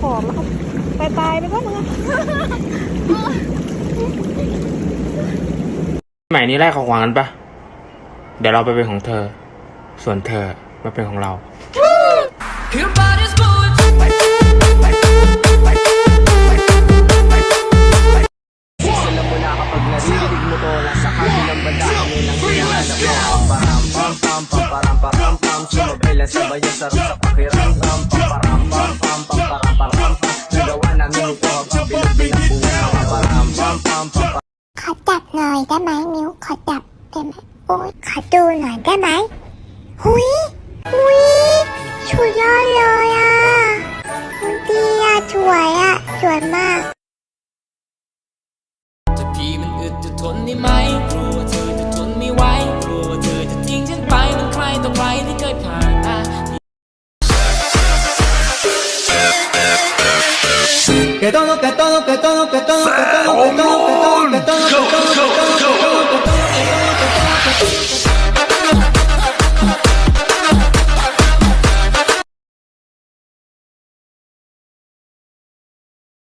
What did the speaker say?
ของแล้วก็ตายตายๆไปก็มึงอะใหม่นี้แรกของขวัญกันปะเดี๋ยวเราไปเป็นของเธอ ส่วนเธอมาเป็นของเรา Your body's moving. Alam อยได้ไหมนิ้วขอจับได้ไหมโอ้ยขอดูหน่อยได้ไหมหุยหุยชุดยอดเลยอะคุณดีอะสวยอะสวยมาก จะพีมันอึดจะทนได้ไหมกลัวเธอจะทนไม่ไหวกลัวเธอจะทิ้งฉันไปมันใครต่อใครที่เคยผ่านมาแกต้องแกต้องแกต้องแกต้องแกต้องแกต้อง